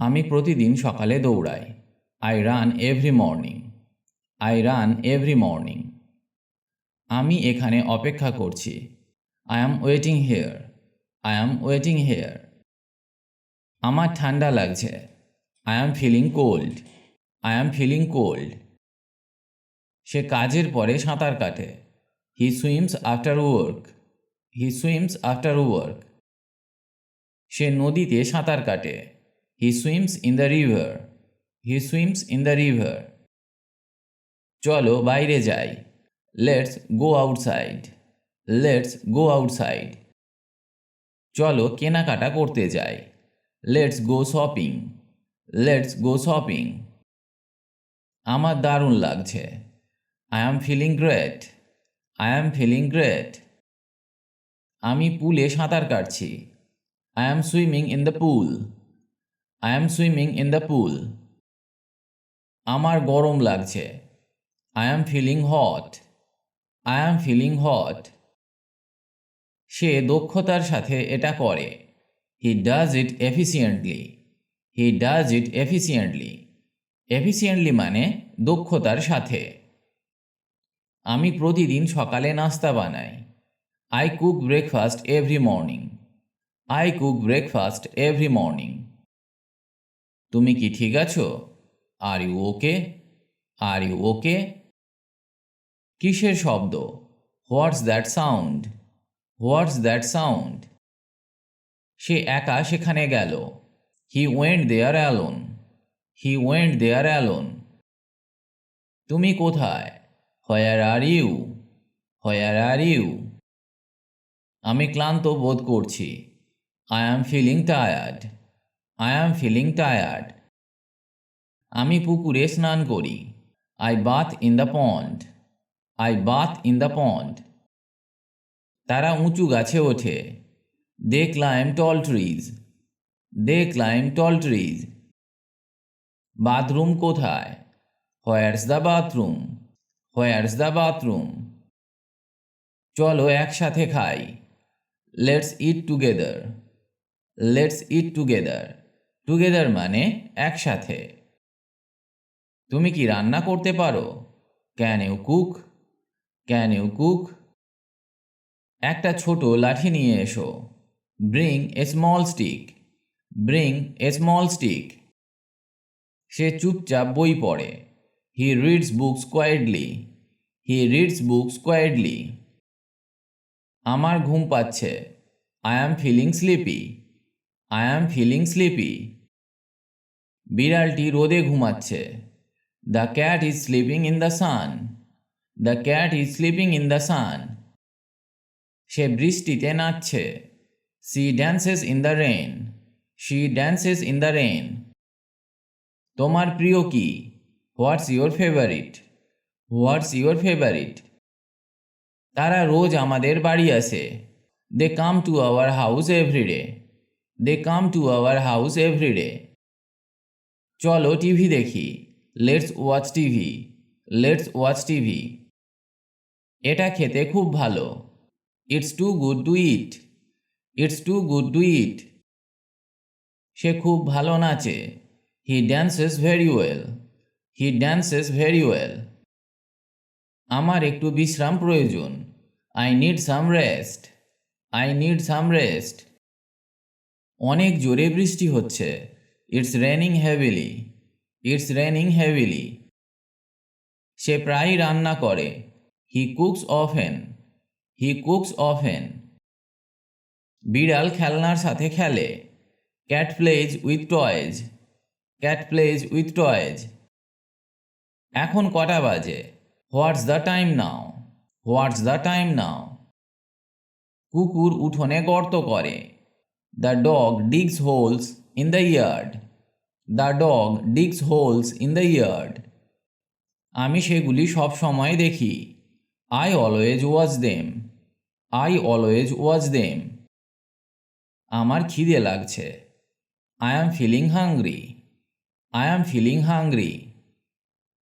আমি প্রতিদিন সকালে দৌড়াই। I run every morning I run every morning আমি এখানে অপেক্ষা করছি। I am waiting here I am waiting here আমার ঠান্ডা লাগছে। I am feeling cold I am feeling cold সে কাজের পরে সাঁতার কাটে। He swims after work he swims after work সে নদীতে সাঁতার কাটে। He swims in the river he swims in the river চলো বাইরে যাই। Let's go outside let's go outside চলো কেনাকাটা করতে যাই। Let's go shopping let's go shopping আমার দারুণ লাগছে। I am feeling great I am feeling great আমি পুলে সাঁতার কাটছি। I am swimming in the pool I am swimming in the pool আমার গরম লাগছে। I am feeling hot I am feeling hot সে দক্ষতার সাথে এটা করে। He does it efficiently he does it efficiently efficiently মানে দক্ষতার সাথে। আমি প্রতিদিন সকালে নাস্তা বানাই। I cook breakfast every morning I cook breakfast every morning তুমি কি ঠিক আছো? Are you okay are you okay কিসের শব্দ? What's that sound what's that sound সে একা সেখানে গেল। He went there alone he went there alone তুমি কোথায়? Where are you where are you আমি ক্লান্ত বোধ করছি। I am feeling tired I am feeling tired আমি পুকুরে স্নান করি। I bath in the pond I bath in the pond তারা উঁচু গাছে ওঠে। They climb tall trees they climb tall trees bathroom কোথায়? Where's the bathroom where's the bathroom চলো একসাথে খাই। Let's eat together let's eat together together মানে একসাথে। তুমি কি রান্না করতে পারো? Can you cook can you cook একটা ছোট লাঠি নিয়ে এসো। Bring a small stick bring a small stick সে চুপচাপ বই পড়ে। He reads books quietly he reads books quietly আমার ঘুম পাচ্ছে। I am feeling sleepy I am feeling sleepy বিড়ালটি রোদে ঘুমাচ্ছে। The cat is sleeping in the sun the cat is sleeping in the sun সে বৃষ্টিতে নাচছে। She dances in the rain she dances in the rain তোমার প্রিয় কি? What's your favourite what's your favourite তারা রোজ আমাদের বাড়ি আসে। They come to our house everyday they come to our house everyday চলো টিভি দেখি। Let's watch TV. Let's watch TV. এটা খেতে খুব ভালো। It's too good to eat it's too good to eat সে খুব ভালো নাচে। He dances very well he dances very well আমার একটু বিশ্রাম প্রয়োজন। I need some rest I need some rest অনেক জোরে বৃষ্টি হচ্ছে। It's raining heavily it's raining heavily সে প্রায়ই রান্না করে। He cooks often he cooks often বিড়াল খেলনার সাথে খেলে। Cat plays with toys cat plays with toys এখন কটা বাজে? What's the time now what's the time now কুকুর উঠোনে গর্ত করে। The dog digs holes in the yard the dog digs holes in the yard আমি সেগুলি সব সময় দেখি। I always was them I always watch them আমার খিদে লাগছে। I am feeling hungry I am feeling hungry